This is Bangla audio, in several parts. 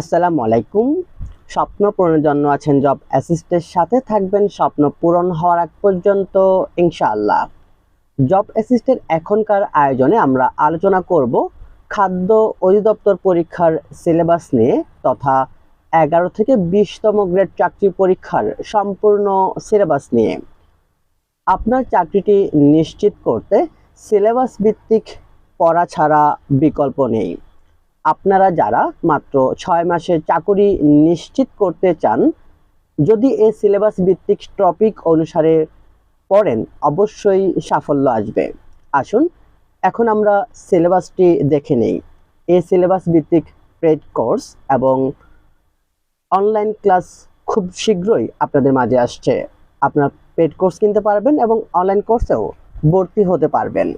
আসসালামু আলাইকুম স্বপ্ন পূরণের জন্য আছেন জব অ্যাসিস্টের সাথে থাকবেন। স্বপ্ন পূরণ হওয়ার আগ পর্যন্ত ইনশাআল্লাহ। জব অ্যাসিস্টের এখনকার আয়োজনে আমরা আলোচনা করব খাদ্য অধিদপ্তর পরীক্ষার সিলেবাস নিয়ে তথা এগারো থেকে বিশতম গ্রেড চাকরি পরীক্ষার সম্পূর্ণ সিলেবাস নিয়ে। আপনার চাকরিটি নিশ্চিত করতে সিলেবাস ভিত্তিক পড়া ছাড়া বিকল্প নেই। আপনারা যারা মাত্র ছয় মাসের চাকুরি নিশ্চিত করতে চান, যদি এই সিলেবাস ভিত্তিক টপিক অনুসারে পড়েন, অবশ্যই সাফল্য আসবে। আসুন, এখন আমরা সিলেবাসটি দেখে নেই। এই সিলেবাস ভিত্তিক প্রেড কোর্স এবং অনলাইন ক্লাস খুব শীঘ্রই আপনাদের মাঝে আসছে। আপনার পেড কোর্স কিনতে পারবেন এবং অনলাইন কোর্সেও ভর্তি হতে পারবেন।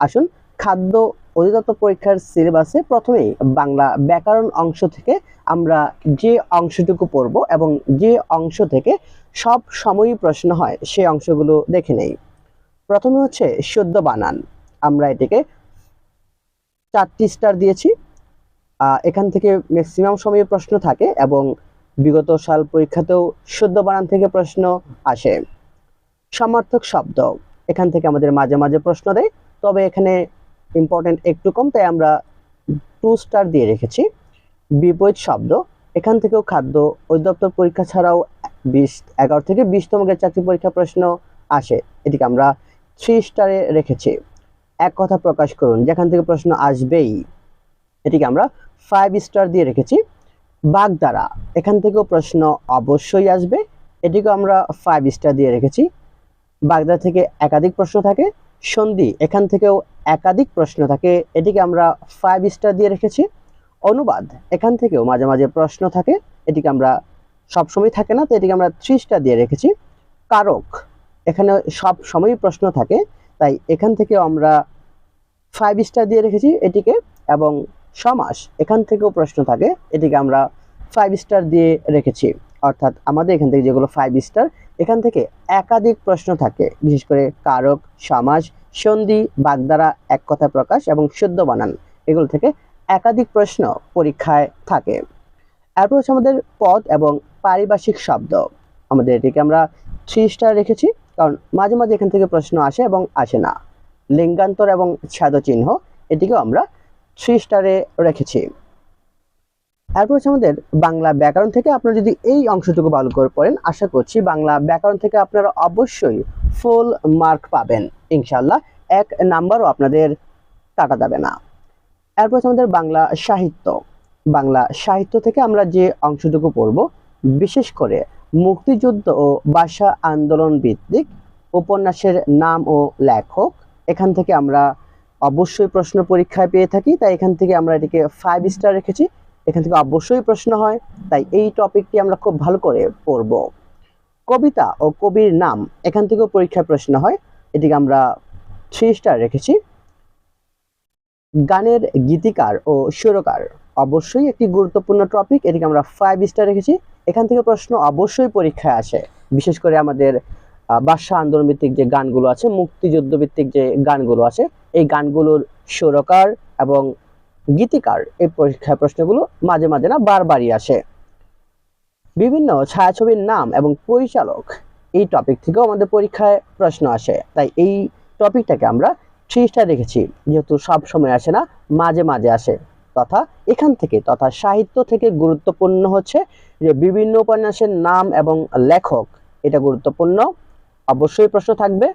আসুন, খাদ্য অধিদপ্তর পরীক্ষার সিলেবাসে প্রথমেই বাংলা ব্যাকরণ অংশ থেকে আমরা যে অংশটুকু পড়ব এবং যে অংশ থেকে সব সময়ই প্রশ্ন হয়, সেই অংশগুলো দেখে নেই। প্রথমে হচ্ছে শুদ্ধ বানান। আমরা এটিকে চারটি স্টার দিয়েছি। এখান থেকে ম্যাক্সিমাম সময়ে প্রশ্ন থাকে এবং বিগত সাল পরীক্ষাতেও শুদ্ধ বানান থেকে প্রশ্ন আসে। সমার্থক শব্দ। এখান থেকে আমাদের মাঝে মাঝে প্রশ্ন দেয়। তবে এখানে ইম্পর্টেন্ট একটু কম, তাই আমরা টু স্টার দিয়ে রেখেছি। বিপরীত শব্দ, এখান থেকেও খাদ্য অধিদপ্তর পরীক্ষা ছাড়াও বিশ, এগারো থেকে বিশতম গ্রেড চাকরি পরীক্ষা প্রশ্ন আসে। এটিকে আমরা থ্রি স্টারে রেখেছি। এক কথা প্রকাশ করুন, যেখান থেকে প্রশ্ন আসবেই। এটিকে আমরা ফাইভ স্টার দিয়ে রেখেছি। বাগদারা, এখান থেকেও প্রশ্ন অবশ্যই আসবে। এটিকে আমরা ফাইভ স্টার দিয়ে রেখেছি। বাগদা থেকে একাধিক প্রশ্ন থাকে। সন্ধি, এখান থেকেও একাধিক প্রশ্ন থাকে। এটিকে আমরা ফাইভ স্টার দিয়ে রেখেছি। অনুবাদ, এখান থেকেও মাঝে মাঝে প্রশ্ন থাকে। এটিকে আমরা সবসময় থাকে না, তো এটিকে আমরা থ্রি স্টার দিয়ে রেখেছি। কারক, এখানে সব সময়ই প্রশ্ন থাকে, তাই এখান থেকেও আমরা ফাইভ স্টার দিয়ে রেখেছি এটিকে। এবং সমাস, এখান থেকেও প্রশ্ন থাকে, এটিকে আমরা ফাইভ স্টার দিয়ে রেখেছি। অর্থাৎ আমাদের এখান থেকে যেগুলো ফাইভ স্টার এখান থেকে একাধিক প্রশ্ন থাকে। বিশেষ করে কারক সমাজ সন্ধি, বাগদারা, এক কথা প্রকাশ এবং শুদ্ধ বানান। এগুলো থেকে একাধিক প্রশ্ন পরীক্ষায় থাকে। এরপর হচ্ছে আমাদের পদ এবং পারিভাষিক শব্দ। আমাদের এটিকে আমরা থ্রি স্টার রেখেছি, কারণ মাঝে মাঝে এখান থেকে প্রশ্ন আসে এবং আসে না। লিঙ্গান্তর এবং ছাদ চিহ্ন এটিকেও আমরা থ্রি স্টারে রেখেছি। এরপর হচ্ছে আমাদের বাংলা ব্যাকরণ থেকে আপনারা যদি এই অংশটুকু ভালো করে পড়েন, আশা করছি বাংলা ব্যাকরণ থেকে আপনারা অবশ্যই ফুল মার্ক পাবেন ইনশাল্লাহ এক নাম্বারও আপনাদের কাটা যাবে না। এরপর আমাদের বাংলা সাহিত্য। বাংলা সাহিত্য থেকে আমরা যে অংশটুকু পড়ব, বিশেষ করে মুক্তিযুদ্ধ ও ভাষা আন্দোলন ভিত্তিক উপন্যাসের নাম ও লেখক। এখান থেকে আমরা অবশ্যই প্রশ্ন পরীক্ষায় পেয়ে থাকি, তাই এখান থেকে আমরা এটিকে ফাইভ স্টার রেখেছি। এখান থেকে অবশ্যই প্রশ্ন হয়, তাই এই টপিকটি আমরা খুব ভালো করে পড়ব। কবিতা ও কবির নাম, এখান থেকেও পরীক্ষায় প্রশ্ন হয়। এটিকে আমরা থ্রি স্টার রেখেছি। গানের গীতিকার ও সুরকার, অবশ্যই একটি গুরুত্বপূর্ণ টপিক এটিকে আমরা ফাইভ স্টার রেখেছি। এখান থেকে প্রশ্ন অবশ্যই পরীক্ষায় আসে। বিশেষ করে আমাদের ভাষা আন্দোলন ভিত্তিক যে গানগুলো আছে মুক্তিযুদ্ধ ভিত্তিক যে গানগুলো আছে, এই গানগুলোর সুরকার এবং গীতিকার এই পরীক্ষায় প্রশ্নগুলো মাঝে মাঝে না বারবারই আসে। বিভিন্ন ছায়াছবির নাম এবং পরিচালক এই টপিক থেকেও আমাদের পরীক্ষায় প্রশ্ন আসে। তাই এই টপিকটাকে আমরা থ্রি স্টার রেখেছি যেহেতু সব সময় আসে না, মাঝে মাঝে আসে। তথা এখান থেকে তথা সাহিত্য থেকে গুরুত্বপূর্ণ হচ্ছে যে বিভিন্ন উপন্যাসের নাম এবং লেখক, এটা গুরুত্বপূর্ণ। অবশ্যই প্রশ্ন থাকবে।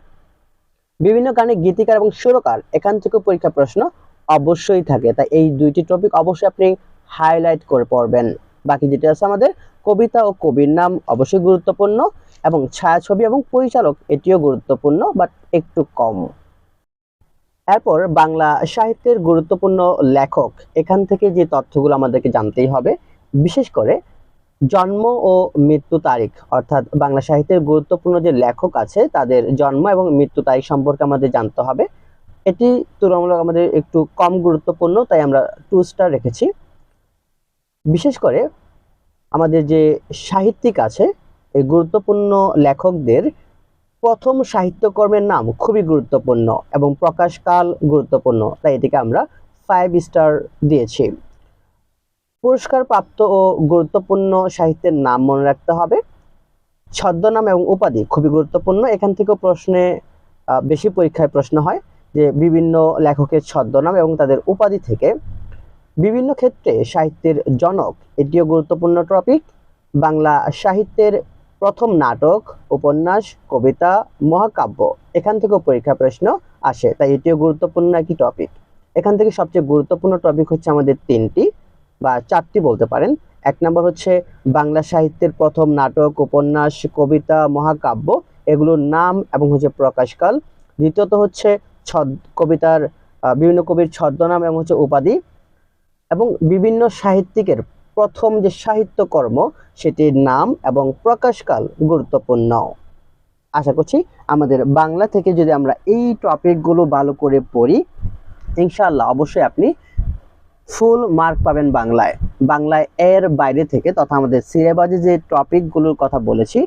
বিভিন্ন গানে গীতিকার এবং সুরকার, এখান থেকে পরীক্ষা প্রশ্ন অবশ্যই থাকে। তাই এই দুইটি টপিক অবশ্যই আপনি হাইলাইট করে পড়বেন। বাকি যেটা আছে আমাদের কবিতা ও কবির নাম অবশ্যই গুরুত্বপূর্ণ এবং ছায়াছবি এবং পরিচালক এটিও গুরুত্বপূর্ণ বাট একটু কম। এরপর বাংলা সাহিত্যের গুরুত্বপূর্ণ লেখক। এখান থেকে যে তথ্যগুলো আমাদেরকে জানতেই হবে, বিশেষ করে জন্ম ও মৃত্যু তারিখ, অর্থাৎ বাংলা সাহিত্যের গুরুত্বপূর্ণ যে লেখক আছে, তাদের জন্ম এবং মৃত্যু তারিখ সম্পর্কে আমাদের জানতে হবে। এটি তুলনামূলক আমাদের একটু কম গুরুত্বপূর্ণ, তাই আমরা টু স্টার রেখেছি। বিশেষ করে আমাদের যে সাহিত্যিক আছে, এই গুরুত্বপূর্ণ লেখকদের প্রথম সাহিত্যকর্মের নাম খুবই গুরুত্বপূর্ণ এবং প্রকাশকাল গুরুত্বপূর্ণ। তাই এটিকে আমরা ফাইভ স্টার দিয়েছি। পুরস্কার প্রাপ্ত ও গুরুত্বপূর্ণ সাহিত্যের নাম মনে রাখতে হবে। ছদ্মনাম এবং উপাধি খুবই গুরুত্বপূর্ণ। এখান থেকেও প্রশ্নে বেশি পরীক্ষায় প্রশ্ন হয় যে বিভিন্ন লেখকের ছদ্মনাম এবং তাদের উপাধি থেকে বিভিন্ন ক্ষেত্রে সাহিত্যের জনক, এটিও গুরুত্বপূর্ণ টপিক বাংলা সাহিত্যের প্রথম নাটক, উপন্যাস, কবিতা, মহাকাব্য, এখান থেকেও পরীক্ষা প্রশ্ন আসে, তাই এটিও গুরুত্বপূর্ণ একটি টপিক এখান থেকে সবচেয়ে গুরুত্বপূর্ণ টপিক হচ্ছে আমাদের তিনটি, বা চারটি বলতে পারেন। এক নম্বর হচ্ছে বাংলা সাহিত্যের প্রথম নাটক, উপন্যাস, কবিতা, মহাকাব্য, এগুলোর নাম এবং হচ্ছে প্রকাশকাল। দ্বিতীয়ত হচ্ছে ছদ, কবিতার বিভিন্ন কবির ছদ্মনাম এবং হচ্ছে উপাধি। এবং বিভিন্ন সাহিত্যিকের প্রথম যে সাহিত্যকর্ম, সেটির নাম এবং প্রকাশকাল গুরুত্বপূর্ণ। আশা করছি আমাদের বাংলা থেকে যদি আমরা এই টপিকগুলো ভালো করে পড়ি, ইনশাআল্লাহ অবশ্যই আপনি ফুল মার্ক পাবেন বাংলায়। বাংলায় এর বাইরে থেকে তথা আমাদের সিলেবাসে যে টপিকগুলোর কথা বলেছি,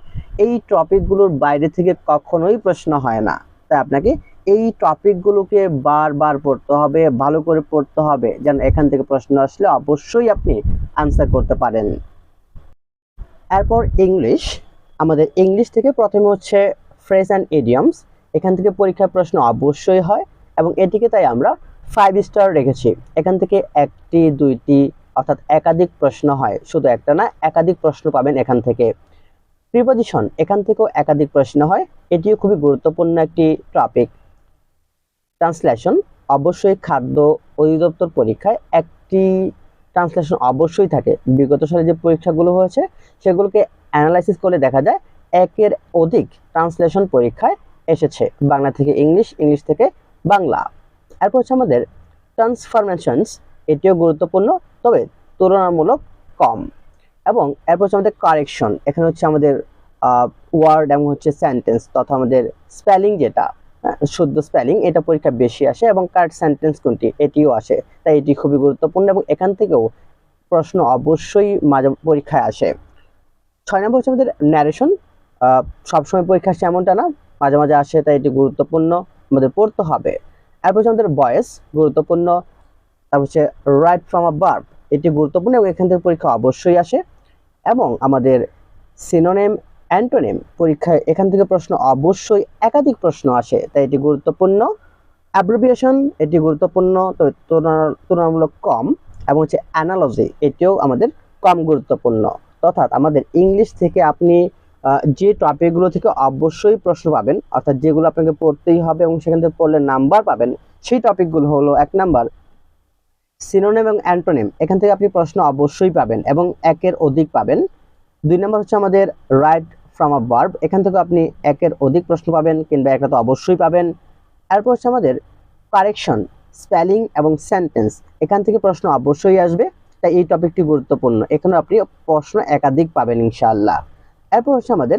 এই টপিকগুলোর বাইরে থেকে কখনোই প্রশ্ন হয় না। তাই আপনাকে এই টপিকগুলোকে বারবার পড়তে হবে, ভালো করে পড়তে হবে, যেন এখান থেকে প্রশ্ন আসলে অবশ্যই আপনি আনসার করতে পারেন। এরপর ইংলিশ আমাদের ইংলিশ থেকে প্রথমে হচ্ছে ফ্রেজ অ্যান্ড ইডিয়মস এখান থেকে পরীক্ষার প্রশ্ন অবশ্যই হয়, এবং এটিকে তাই আমরা ফাইভ স্টার রেখেছি। এখান থেকে একটি, দুইটি, অর্থাৎ একাধিক প্রশ্ন হয়, শুধু একটা না, একাধিক প্রশ্ন পাবেন এখান থেকে। প্রিপোজিশন এখান থেকেও একাধিক প্রশ্ন হয়, এটিও খুবই গুরুত্বপূর্ণ একটি টপিক ট্রান্সলেশন অবশ্যই খাদ্য অধিদপ্তর পরীক্ষায় একটি ট্রান্সলেশন অবশ্যই থাকে। বিগত সালে যে পরীক্ষাগুলো হয়েছে, সেগুলোকে অ্যানালাইসিস করলে দেখা যায়, একের অধিক ট্রান্সলেশন পরীক্ষায় এসেছে। বাংলা থেকে ইংলিশ ইংলিশ থেকে বাংলা। এরপর হচ্ছে আমাদের ট্রান্সফরমেশনস এটিও গুরুত্বপূর্ণ, তবে তুলনামূলক কম। এবং এরপর হচ্ছে আমাদের কারেকশন এখানে হচ্ছে আমাদের ওয়ার্ড এবং হচ্ছে সেন্টেন্স তথা আমাদের স্পেলিং যেটা শুদ্ধ স্পেলিং এটা পরীক্ষা বেশি আসে এবং কারেক্ট সেন্টেন্স কোনটি, এটিও আসে। তাই এটি খুবই গুরুত্বপূর্ণ এবং এখান থেকেও প্রশ্ন অবশ্যই মাঝে পরীক্ষায় আসে। ছয় নম্বর হচ্ছে আমাদের ন্যারেশন সবসময় পরীক্ষা আসে এমনটা না, মাঝে মাঝে আসে তাই এটি গুরুত্বপূর্ণ আমাদের পড়তে হবে। এরপর হচ্ছে আমাদের বয়েস, গুরুত্বপূর্ণ। তারপর হচ্ছে রাইট ফ্রম আ বার্ব এটি গুরুত্বপূর্ণ এবং এখান থেকে পরীক্ষা অবশ্যই আসে। এবং আমাদের সিনোনেম অ্যান্টোনেম পরীক্ষায় এখান থেকে প্রশ্ন অবশ্যই একাধিক প্রশ্ন আসে, তাই এটি গুরুত্বপূর্ণ। অ্যাব্রিভিয়েশন এটি গুরুত্বপূর্ণ তুলনামূলক কম, এবং হচ্ছে অ্যানালজি এটিও আমাদের কম গুরুত্বপূর্ণ। অর্থাৎ আমাদের ইংলিশ থেকে আপনি যে টপিকগুলো থেকে অবশ্যই প্রশ্ন পাবেন, অর্থাৎ যেগুলো আপনাকে পড়তেই হবে এবং সেখান থেকে পড়লে নাম্বার পাবেন, সেই টপিকগুলো হলো এক নাম্বার সিনোনেম এবং অ্যান্টোনেম এখান থেকে আপনি প্রশ্ন অবশ্যই পাবেন এবং একের অধিক পাবেন। দুই নম্বর হচ্ছে আমাদের রাইট ফ্রম আ ভার্ব এখান থেকে আপনি একের অধিক প্রশ্ন পাবেন কিংবা একটা তো অবশ্যই পাবেন। এরপর হচ্ছে আমাদের কারেকশন স্পেলিং এবং সেন্টেন্স এখান থেকে প্রশ্ন অবশ্যই আসবে, তাই এই টপিকটি গুরুত্বপূর্ণ। এখানে আপনি প্রশ্ন একাধিক পাবেন ইনশাআল্লাহ। এরপর হচ্ছে আমাদের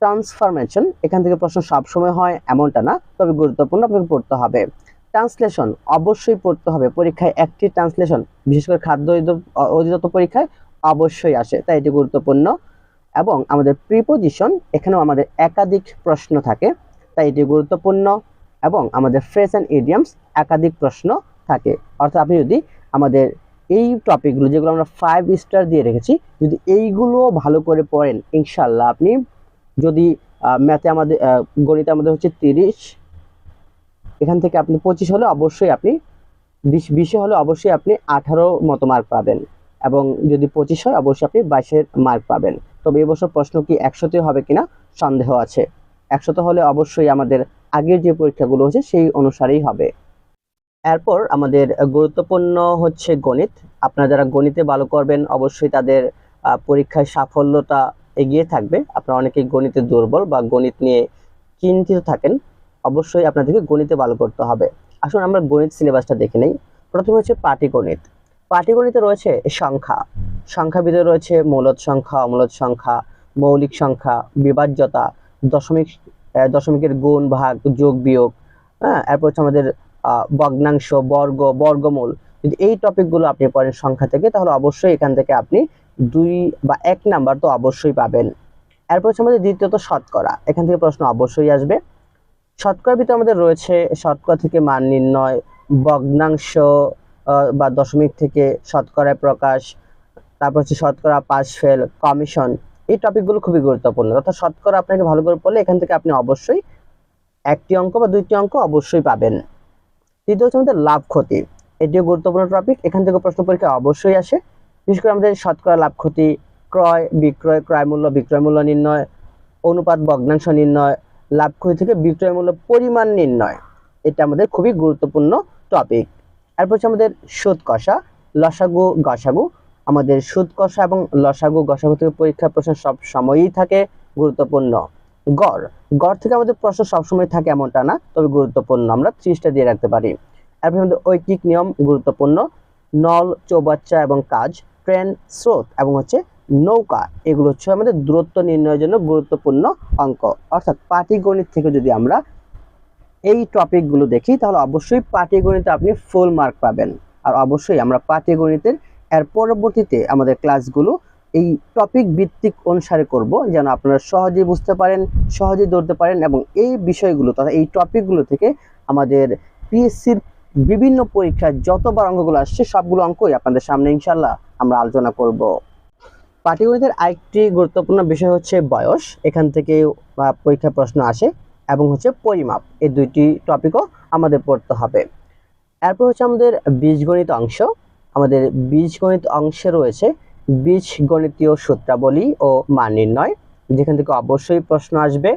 ট্রান্সফরমেশন এখান থেকে প্রশ্ন সবসময় হয়, এমনটা না, তবে গুরুত্বপূর্ণ আপনাকে পড়তে হবে। ট্রান্সলেশন অবশ্যই পড়তে হবে, পরীক্ষায় একটি ট্রান্সলেশন বিশেষ করে খাদ্য অধিদপ- অধিদপ্তর পরীক্ষায় অবশ্যই আসে, তাই এটি গুরুত্বপূর্ণ। এবং আমাদের প্রিপোজিশন এখানেও আমাদের একাধিক প্রশ্ন থাকে, তাই এটি গুরুত্বপূর্ণ এবং আমাদের ফ্রেস অ্যান্ড ইডিয়ামস একাধিক প্রশ্ন থাকে। অর্থাৎ আপনি যদি আমাদের এই টপিকগুলো যেগুলো আমরা ফাইভ স্টার দিয়ে রেখেছি, যদি এইগুলো ভালো করে পড়েন ইনশাল্লাহ আপনি যদি ম্যাথে আমাদের গণিতে আমাদের হচ্ছে তিরিশ, এখান থেকে আপনি পঁচিশ হলে অবশ্যই আপনি, বিশ, বিশে হলে অবশ্যই আপনি আঠারো মতো মার্ক পাবেন এবং যদি পঁচিশ হয়, অবশ্যই আপনি বাইশের মার্ক পাবেন। তবে এবছর প্রশ্ন কি একশোতে হবে কিনা সন্দেহ আছে। একশোতে হলে অবশ্যই আমাদের আগের যে পরীক্ষাগুলো হচ্ছে সেই অনুসারেই হবে। এরপর আমাদের গুরুত্বপূর্ণ হচ্ছে গণিত। আপনারা যারা গণিতে ভালো করবেন, অবশ্যই তাদের পরীক্ষায় সাফল্যতা এগিয়ে থাকবে। আপনারা অনেকেই গণিতে দুর্বল বা গণিত নিয়ে চিন্তিত থাকেন। অবশ্যই আপনাদেরকে গণিতে ভালো করতে হবে। আসুন আমরা গণিত সিলেবাসটা দেখে নেই। প্রথমে হচ্ছে পাটিগণিত। পাটিগণিতে রয়েছে সংখ্যা। সংখ্যা ভিতরে রয়েছে মূলদ সংখ্যা অমূলদ সংখ্যা মৌলিক সংখ্যা বিভাজ্যতা দশমিক দশমিকের গুণ ভাগ যোগ বিয়োগ হ্যাঁ? এরপর হচ্ছে আমাদের ভগ্নাংশ বর্গ বর্গমূল। যদি এই টপিকগুলো আপনি পড়েন সংখ্যা থেকে তাহলে অবশ্যই এখান থেকে আপনি দুই বা এক নাম্বার তো অবশ্যই পাবেন। এরপর হচ্ছে আমাদের দ্বিতীয়ত শতকরা। এখান থেকে প্রশ্ন অবশ্যই আসবে। শতকরার ভিতরে আমাদের রয়েছে শতকরা থেকে মান নির্ণয় ভগ্নাংশ আহ, বা দশমিক থেকে শতকরায় প্রকাশ, তারপর হচ্ছে শতকরা পাস ফেল কমিশন এই টপিকগুলো খুবই গুরুত্বপূর্ণ। অর্থাৎ শতকরা আপনাকে ভালো করে পড়লে এখান থেকে আপনি অবশ্যই একটি অঙ্ক বা দুইটি অঙ্ক অবশ্যই পাবেন। তৃতীয় হচ্ছে আমাদের লাভ ক্ষতি। এটিও গুরুত্বপূর্ণ টপিক এখান থেকে প্রশ্ন পরীক্ষা অবশ্যই আসে। বিশেষ করে আমাদের শতকরা লাভ ক্ষতি, ক্রয়, বিক্রয়, ক্রয় মূল্য, বিক্রয় মূল্য নির্ণয়, অনুপাত, ভগ্নাংশ নির্ণয়, লাভ ক্ষতি থেকে বিক্রয় মূল্য পরিমাণ নির্ণয়, এটা আমাদের খুবই গুরুত্বপূর্ণ টপিক এরপর হচ্ছে আমাদের সুদ কষা, লসাগু, গসাগু। আমাদের সুদ কষা এবং লসাগু, গসাগু থেকে পরীক্ষার প্রশ্ন সব সময়ই থাকে, গুরুত্বপূর্ণ। গড়। গড় থেকে আমাদের প্রশ্ন সবসময় থাকে এমনটা না, তবে গুরুত্বপূর্ণ আমরা ত্রিশটা দিয়ে রাখতে পারি। এরপর আমাদের ঐকিক নিয়ম, গুরুত্বপূর্ণ। নল, চৌবাচ্চা এবং কাজ, ট্রেন, স্রোত এবং হচ্ছে নৌকা, এগুলো হচ্ছে আমাদের দূরত্ব নির্ণয়ের জন্য গুরুত্বপূর্ণ অঙ্ক। অর্থাৎ পাটিগণিত থেকে যদি আমরা এই টপিকগুলো দেখি, তাহলে অবশ্যই পাটিগণিতে আপনি ফুল মার্ক পাবেন। আর অবশ্যই আমরা পাটিগণিতের এর পরবর্তীতে আমাদের ক্লাসগুলো এই টপিক ভিত্তিক অনুসারে করব, যেন আপনারা সহজেই বুঝতে পারেন, সহজেই ধরতে পারেন এবং এই বিষয়গুলো তথা এই টপিকগুলো থেকে আমাদের পিএসসির বিভিন্ন পরীক্ষায় যতবার অঙ্কগুলো আসছে, সবগুলো অঙ্কই আপনাদের সামনে ইনশাল্লাহ আমরা আলোচনা করব। পাটিগণিতের আরেকটি গুরুত্বপূর্ণ বিষয় হচ্ছে বয়স। এখান থেকে পরীক্ষা প্রশ্ন আসে। এবং হচ্ছে পরিমাপ। এই দুইটি টপিকও আমাদের পড়তে হবে। এরপর হচ্ছে আমাদের বীজগণিত অংশ। আমাদের বীজগণিত অংশে রয়েছে বীজগণিতীয় সূত্রাবলী ও মান নির্ণয়। যেখান থেকে অবশ্যই প্রশ্ন আসবে।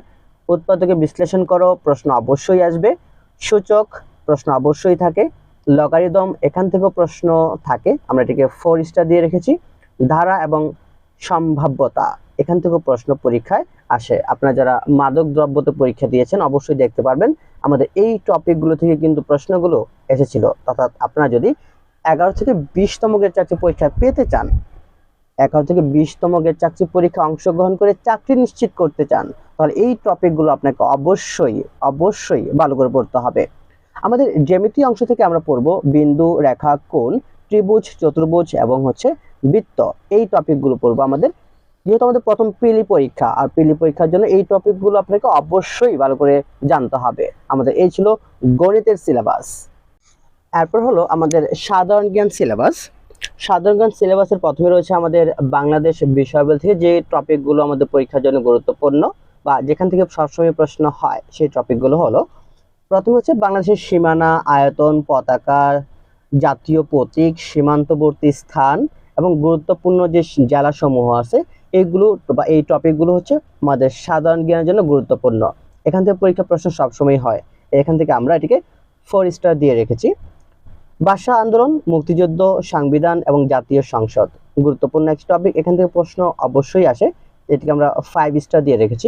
উৎপাদকে বিশ্লেষণ করো, প্রশ্ন অবশ্যই আসবে। সূচক, প্রশ্ন অবশ্যই থাকে। লগারিদম, এখান থেকেও প্রশ্ন থাকে। আমরা এটিকে ফোর স্টার দিয়ে রেখেছি। ধারা এবং সম্ভাব্যতা, এখান থেকেও প্রশ্ন পরীক্ষায় আসে। আপনারা যারা মাদক দ্রব্যতে পরীক্ষা দিয়েছেন, অবশ্যই দেখতে পারবেন। আমাদের এই টপিকগুলো থেকে কিন্তু প্রশ্নগুলো এসেছিল। অর্থাৎ আপনারা যদি এগারো থেকে বিশতম গ্রেড চাকরি পরীক্ষায় পেতে চান, এগারো থেকে বিশতম গ্রেড চাকরি পরীক্ষা অংশগ্রহণ করে চাকরি নিশ্চিত করতে চান, তাহলে এই টপিকগুলো আপনাকে অবশ্যই অবশ্যই ভালো করে পড়তে হবে। আমাদের জ্যামিতি অংশ থেকে আমরা পড়ব বিন্দু, রেখা, কোণ, ত্রিভুজ, চতুর্ভুজ এবং হচ্ছে বৃত্ত। এই টপিকগুলো পড়ব আমাদের যেহেতু আমাদের প্রথম পিলি পরীক্ষা, আর পিলি পরীক্ষার জন্য এই টপিকগুলো আপনাকে অবশ্যই ভালো করে জানতে হবে। আমাদের এই ছিল গণিতের সিলেবাস এরপর হলো আমাদের সাধারণ জ্ঞান সিলেবাস সাধারণ জ্ঞান সিলেবাসের প্রথমে রয়েছে আমাদের বাংলাদেশ বিষয়াবলী থেকে যে টপিকগুলো আমাদের পরীক্ষার জন্য গুরুত্বপূর্ণ বা যেখান থেকে সবসময় প্রশ্ন হয়, সেই টপিকগুলো হলো, প্রথমে হচ্ছে বাংলাদেশের সীমানা, আয়তন, পতাকা, জাতীয় প্রতীক, সীমান্তবর্তী স্থান এবং গুরুত্বপূর্ণ যে জেলাসমূহ আছে এইগুলো বা এই টপিকগুলো হচ্ছে আমাদের সাধারণ জ্ঞানের জন্য গুরুত্বপূর্ণ। এখান থেকে পরীক্ষা প্রশ্ন সবসময় হয়। এখান থেকে আমরা এটিকে ফোর স্টার দিয়ে রেখেছি। ভাষা আন্দোলন, মুক্তিযুদ্ধ, সংবিধান এবং জাতীয় সংসদ। গুরুত্বপূর্ণ একটি টপিক এখান থেকে প্রশ্ন অবশ্যই আসে। এটিকে আমরা ফাইভ স্টার দিয়ে রেখেছি।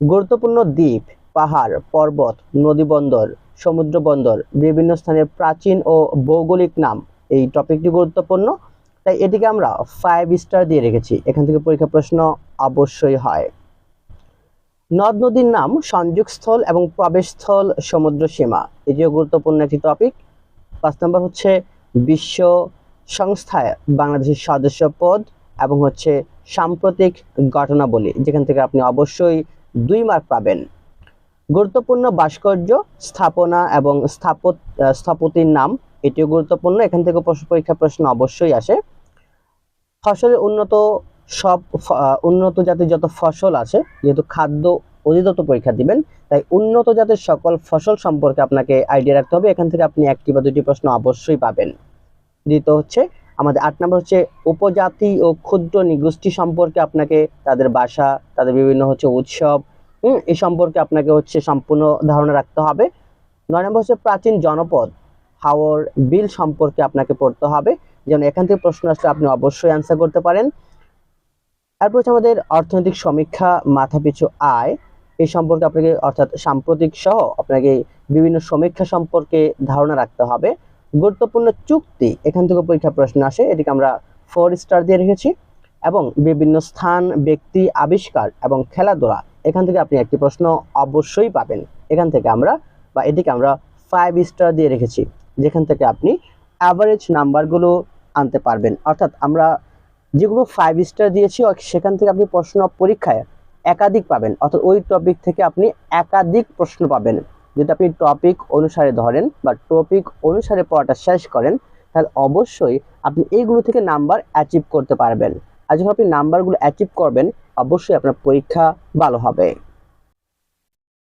গুরুত্বপূর্ণ দ্বীপ, পাহাড়, পর্বত, নদী বন্দর, সমুদ্র বন্দর, বিভিন্ন স্থানের প্রাচীন ও ভৌগোলিক নাম। এই টপিকটি গুরুত্বপূর্ণ। তাই এটিকে আমরা ফাইভ স্টার দিয়ে রেখেছি। এখান থেকে পরীক্ষা প্রশ্ন অবশ্যই হয়। নদ নদীর নাম সংযোগস্থল এবং প্রবেশস্থল সমুদ্র সীমা। এটিও গুরুত্বপূর্ণ একটি টপিক পাঁচ নম্বর হচ্ছে বিশ্ব সংস্থায় বাংলাদেশের সদস্য পদ এবং হচ্ছে সাম্প্রতিক ঘটনাবলী। যেখান থেকে আপনি অবশ্যই দুই মার্ক পাবেন। গুরুত্বপূর্ণ ভাস্কর্য, স্থাপনা এবং স্থাপত, স্থপতির নাম এটিও গুরুত্বপূর্ণ। এখান থেকে প্রশ্ন পরীক্ষা প্রশ্ন অবশ্যই আসে। ফসলের উন্নত সব উন্নত জাতের যত ফসল আছে, যেহেতু খাদ্য অধিদপ্তর পরীক্ষা দিবেন, তাই উন্নত জাতের সকল ফসল সম্পর্কে আপনাকে আইডিয়া রাখতে হবে। এখান থেকে আপনি একটি বা দুটি প্রশ্ন অবশ্যই পাবেন। দ্বিতীয় হচ্ছে, আমাদের আট নম্বর হচ্ছে, উপজাতি ও ক্ষুদ্র নিগোষ্ঠী সম্পর্কে আপনাকে তাদের বাসা, তাদের বিভিন্ন হচ্ছে উৎসব এই সম্পর্কে আপনাকে হচ্ছে সম্পূর্ণ ধারণা রাখতে হবে। নয় নম্বর হচ্ছে, প্রাচীন জনপদ। হাওর বিল সম্পর্কে আপনাকে পড়তে হবে। যেন এখান থেকে প্রশ্ন আসলে আপনি অবশ্যই অ্যান্সার করতে পারেন। তারপর হচ্ছে আমাদের অর্থনৈতিক সমীক্ষা মাথাপিছু আয়। এই সম্পর্কে আপনাকে অর্থাৎ সাম্প্রতিক সহ আপনাকে বিভিন্ন সমীক্ষা সম্পর্কে ধারণা রাখতে হবে। গুরুত্বপূর্ণ চুক্তি, এখান থেকে পরীক্ষা প্রশ্ন আসে। এটিকে আমরা ফোর স্টার দিয়ে রেখেছি। এবং বিভিন্ন স্থান, ব্যক্তি, আবিষ্কার এবং খেলাধুলা, এখান থেকে আপনি একটি প্রশ্ন অবশ্যই পাবেন। এখান থেকে আমরা বা এটিকে আমরা ফাইভ স্টার দিয়ে রেখেছি। যেখান থেকে আপনি অ্যাভারেজ নাম্বারগুলো আনতে পারবেন। অর্থাৎ আমরা যেগুলো ফাইভ স্টার দিয়েছি সেখান থেকে আপনি প্রশ্ন পরীক্ষায় একাধিক পাবেন। অর্থাৎ ওই টপিক থেকে আপনি একাধিক প্রশ্ন পাবেন। যদি আপনি টপিক অনুসারে ধরেন বা টপিক অনুসারে পড়াটা শেষ করেন, তাহলে অবশ্যই আপনি এইগুলো থেকে নাম্বার অ্যাচিভ করতে পারবেন। আর যখন আপনি নাম্বারগুলো অ্যাচিভ করবেন, অবশ্যই আপনার পরীক্ষা ভালো হবে।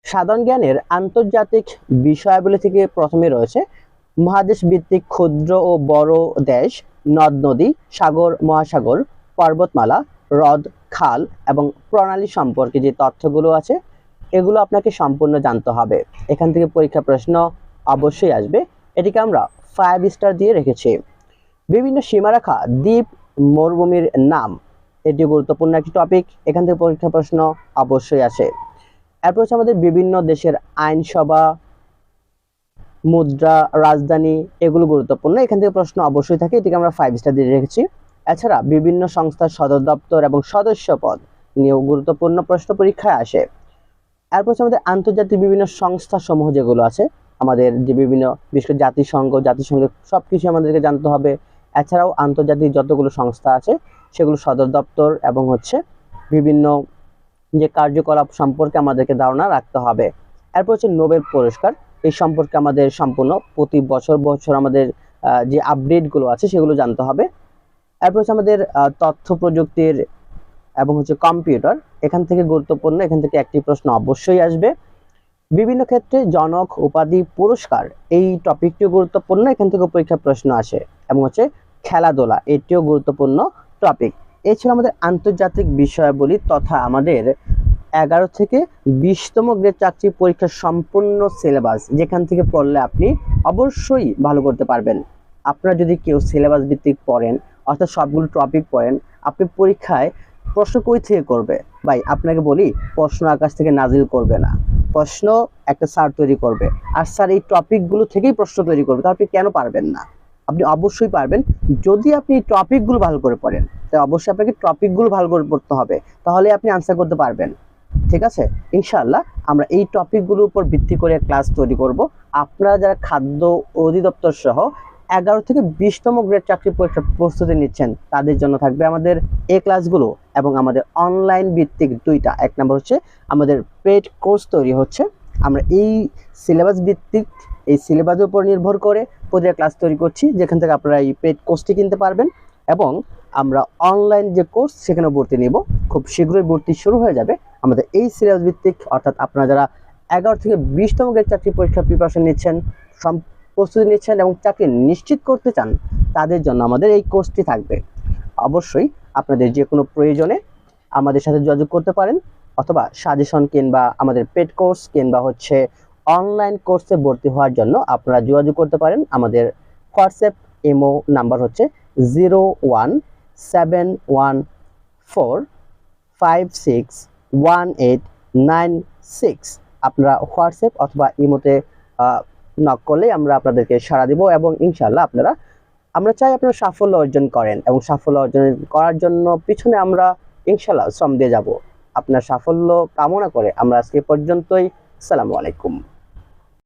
সাধারণ জ্ঞানের আন্তর্জাতিক বিষয়াবলী থেকে প্রথমে রয়েছে মহাদেশ ভিত্তিক ক্ষুদ্র ও বড় দেশ, নদ, নদী, সাগর, মহাসাগর, পর্বতমালা, হ্রদ, খাল এবং প্রণালী সম্পর্কে যে তথ্যগুলো আছে, এগুলো আপনাকে সম্পূর্ণ জানতে হবে। এখান থেকে পরীক্ষা প্রশ্ন অবশ্যই আসবে। এটিকে আমরা ফাইভ স্টার দিয়ে রেখেছি। বিভিন্ন সীমারেখা, দ্বীপ, মরুভূমির নাম, এটি গুরুত্বপূর্ণ একটি টপিক এখান থেকে পরীক্ষা প্রশ্ন অবশ্যই আসে। এরপর হচ্ছে আমাদের বিভিন্ন দেশের আইনসভা মুদ্রা, রাজধানী এগুলো গুরুত্বপূর্ণ। এখান থেকে প্রশ্ন অবশ্যই থাকে, এটিকে আমরা ফাইভ স্টার দিয়ে রেখেছি। এছাড়া বিভিন্ন সংস্থার সদর দপ্তর এবং সদস্য পদ নিয়েও গুরুত্বপূর্ণ প্রশ্ন পরীক্ষায় আসে। এরপর হচ্ছে আমাদের আন্তর্জাতিক বিভিন্ন সংস্থা সমূহ যেগুলো আছে, আমাদের যে বিভিন্ন, বিশেষ জাতিসংঘ জাতিসংঘের সব কিছু আমাদেরকে জানতে হবে। এছাড়াও আন্তর্জাতিক যতগুলো সংস্থা আছে, সেগুলো সদর দপ্তর এবং হচ্ছে বিভিন্ন যে কার্যকলাপ সম্পর্কে আমাদেরকে ধারণা রাখতে হবে। এরপর হচ্ছে নোবেল পুরস্কার। এই সম্পর্কে আমাদের সম্পূর্ণ প্রতি বছর বছর আমাদের যে আপডেটগুলো আছে সেগুলো জানতে হবে। এরপর হচ্ছে আমাদের তথ্য প্রযুক্তির এবং হচ্ছে কম্পিউটার এখান থেকে গুরুত্বপূর্ণ, এখান থেকে একটি প্রশ্ন অবশ্যই আসবে। বিভিন্ন ক্ষেত্রে জনক উপাধি পুরস্কার, এই টপিকটিও গুরুত্বপূর্ণ, এখান থেকে পরীক্ষা প্রশ্ন আসে। এবং হচ্ছে খেলাধুলা, এটিও গুরুত্বপূর্ণ টপিক এছাড়া আমাদের আন্তর্জাতিক বিষয়াবলী তথা আমাদের এগারো থেকে বিশতম গ্রেড চাকরি পরীক্ষার সম্পূর্ণ সিলেবাস যেখান থেকে পড়লে আপনি অবশ্যই ভালো করতে পারবেন। আপনারা যদি কেউ সিলেবাস ভিত্তিক পড়েন, অর্থাৎ সবগুলো টপিক পড়েন, আপনি পরীক্ষায় প্রশ্ন কই থেকে করবে? ভাই, আপনাকে বলি, প্রশ্ন আকাশ থেকে নাজিল করবে না। প্রশ্ন একটা স্যার তৈরি করবে। আর স্যার এই টপিকগুলো থেকেই প্রশ্ন তৈরি করবে তা আপনি কেন পারবেন না? আপনি অবশ্যই পারবেন, যদি আপনি টপিকগুলো ভালো করে পড়েন তাই অবশ্যই আপনাকে টপিকগুলো ভালো করে পড়তে হবে। তাহলে আপনি আনসার করতে পারবেন। ঠিক আছে? ইনশাআল্লাহ আমরা এই টপিকগুলোর উপর ভিত্তি করে ক্লাস তৈরি করব। আপনারা যারা খাদ্য অধিদপ্তর সহ এগারো থেকে বিশতম গ্রেড চাকরি পরীক্ষার প্রস্তুতি নিচ্ছেন, তাদের জন্য থাকবে আমাদের এ ক্লাসগুলো এবং আমাদের অনলাইন ভিত্তিক দুইটা। এক নম্বর হচ্ছে আমাদের পেড কোর্স তৈরি হচ্ছে। আমরা এই সিলেবাস ভিত্তিক, এই সিলেবাসের উপর নির্ভর করে প্রতিটা ক্লাস তৈরি করছি, যেখান থেকে আপনারা এই পেড কোর্সটি কিনতে পারবেন এবং আমরা অনলাইন যে কোর্স সেখানে ভর্তি নিব। খুব শীঘ্রই ভর্তি শুরু হয়ে যাবে। আমাদের এই সিলেবাস ভিত্তিক, অর্থাৎ আপনারা যারা এগারো থেকে বিশতম গ্রেড চাকরি পরীক্ষার প্রিপারেশন নিচ্ছেন প্রস্তুতি নিচ্ছেন এবং চাকরি নিশ্চিত করতে চান, তাদের জন্য আমাদের এই কোর্সটি থাকবে। অবশ্যই আপনাদের যে কোনো প্রয়োজনে আমাদের সাথে যোগাযোগ করতে পারেন, অথবা সাজেশন কিংবা আমাদের পেড কোর্স কিংবা হচ্ছে অনলাইন কোর্সে ভর্তি হওয়ার জন্য আপনারা যোগাযোগ করতে পারেন। আমাদের হোয়াটসঅ্যাপ এমও নাম্বার হচ্ছে zero one seven one four five six one eight nine six আপনারা হোয়াটসঅ্যাপ অথবা ইমোতে নক করলেই আমরা আপনাদেরকে সাড়া দিব এবং ইনশাল্লাহ আপনারা, আমরা চাই আপনারা সাফল্য অর্জন করেন এবং সাফল্য অর্জন করার জন্য পিছনে আমরা ইনশাল্লাহ শ্রম দিয়ে যাব। আপনার সাফল্য কামনা করে আমরা আজকে পর্যন্তই। আসসালামু আলাইকুম।